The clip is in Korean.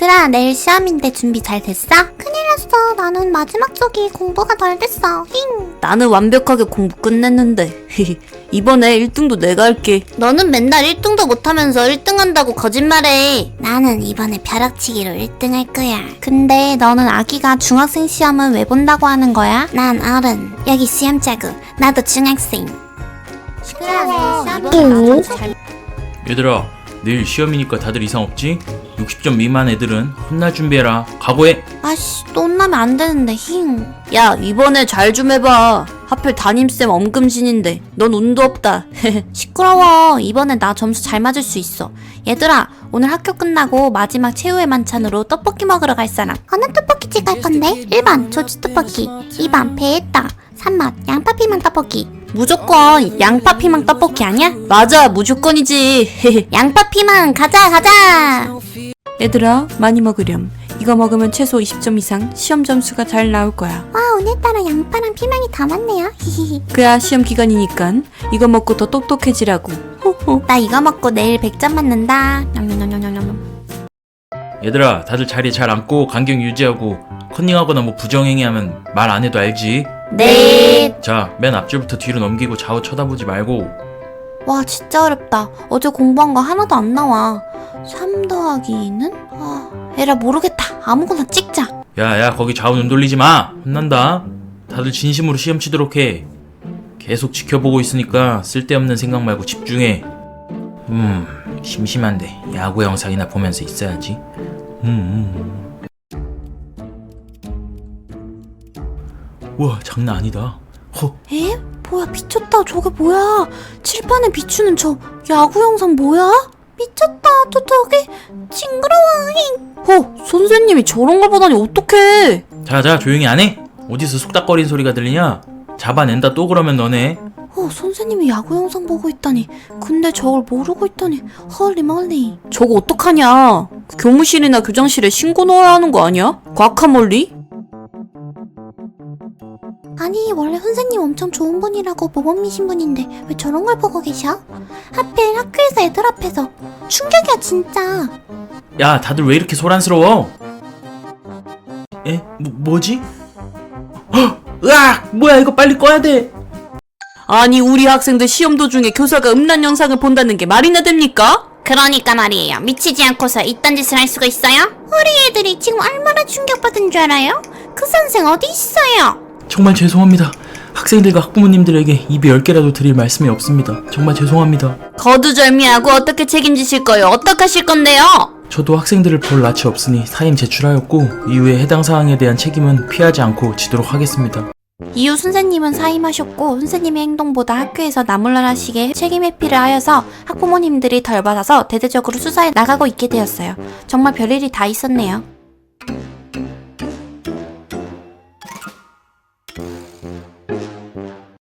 얘들아, 내일 시험인데 준비 잘 됐어? 큰일 났어. 나는 마지막 쪽이 공부가 덜 됐어. 힝. 나는 완벽하게 공부 끝냈는데. 이번에 1등도 내가 할게. 너는 맨날 1등도 못하면서 1등 한다고 거짓말해. 나는 이번에 벼락치기로 1등 할 거야. 근데 너는 아기가 중학생 시험은 왜 본다고 하는 거야? 난 어른. 여기 시험자고. 나도 중학생. 시끄러워. 응. 얘들아 내일 시험이니까 다들 이상 없지? 60점 미만 애들은 혼날 준비해라 각오해 아씨, 또 혼나면 안 되는데, 힝. 야, 이번에 잘 좀 해봐. 하필 담임쌤 엄금신인데. 넌 운도 없다. 시끄러워. 이번에 나 점수 잘 맞을 수 있어. 얘들아, 오늘 학교 끝나고 마지막 최후의 만찬으로 떡볶이 먹으러 갈 사람. 어느 떡볶이집 갈 건데? 1번 조지 떡볶이, 2번 배에따, 3번 양파 피망 떡볶이. 무조건 양파 피망 떡볶이 아니야? 맞아, 무조건이지. 양파 피망 가자 가자. 얘들아, 많이 먹으렴. 이거 먹으면 최소 20점 이상 시험 점수가 잘 나올 거야. 와 오늘따라 양파랑 피망이 다. 히히히. 그야 시험 기간이니까 이거 먹고 더 똑똑해지라고. 호호. 나 이거 먹고 내일 100점 맞는다. 냠냠냠냠냠. 얘들아 다들 자리에 잘 앉고 간격 유지하고 컨닝하거나 뭐 부정행위하면 말 안 해도 알지 네. 자 맨 앞줄부터 뒤로 넘기고 좌우 쳐다보지 말고 와 진짜 어렵다. 어제 공부한 거 하나도 안 나와. 3 더하기 2는? 아, 에라 모르겠다. 아무거나 찍자. 야야 거기 좌우 눈 돌리지 마 혼난다 다들 진심으로 시험 치도록 해 계속 지켜보고 있으니까 쓸데없는 생각 말고 집중해 음 심심한데 야구 영상이나 보면서 있어야지 음, 음. 와 장난 아니다 허 에? 뭐야 미쳤다. 저게 뭐야? 칠판에 비추는 저 야구 영상 뭐야? 미쳤다. 저 저게 징그러워. 호, 선생님이 저런 걸 보다니 어떡해. 자자 조용히 안 해? 어디서 쑥닥거리는 소리가 들리냐? 잡아낸다 또 그러면 너네 어, 선생님이 야구 영상 보고 있다니. 근데 저걸 모르고 있다니. 헐리 멀리. 저거 어떡하냐. 교무실이나 교장실에 신고 넣어야 하는 거 아니야? 과카몰리? 아니 원래 선생님 엄청 좋은 분이라고 모범이신 분인데 왜 저런 걸 보고 계셔? 하필 학교에서 애들 앞에서 충격이야 진짜 야 다들 왜 이렇게 소란스러워? 에? 뭐, 뭐지? 헉! 으악! 뭐야 이거 빨리 꺼야 돼 아니, 우리 학생들 시험 도중에 교사가 음란 영상을 본다는 게 말이나 됩니까? 그러니까 말이에요 미치지 않고서 이딴 짓을 할 수가 있어요? 우리 애들이 지금 얼마나 충격받은 줄 알아요? 그 선생 어디 있어요? 정말 죄송합니다 학생들과 학부모님들에게 입에 열 개라도 드릴 말씀이 없습니다 정말 죄송합니다 거두절미하고 어떻게 책임지실 거예요? 어떡하실 건데요? 저도 학생들을 볼 낯이 없으니 사임 제출하였고 이후에 해당 사항에 대한 책임은 피하지 않고 지도록 하겠습니다 이후 선생님은 사임하셨고 선생님의 행동보다 학교에서 나몰라라식의 책임 회피를 하여서 학부모님들이 덜 받아서 대대적으로 수사에 나가고 있게 되었어요. 정말 별일이 다 있었네요.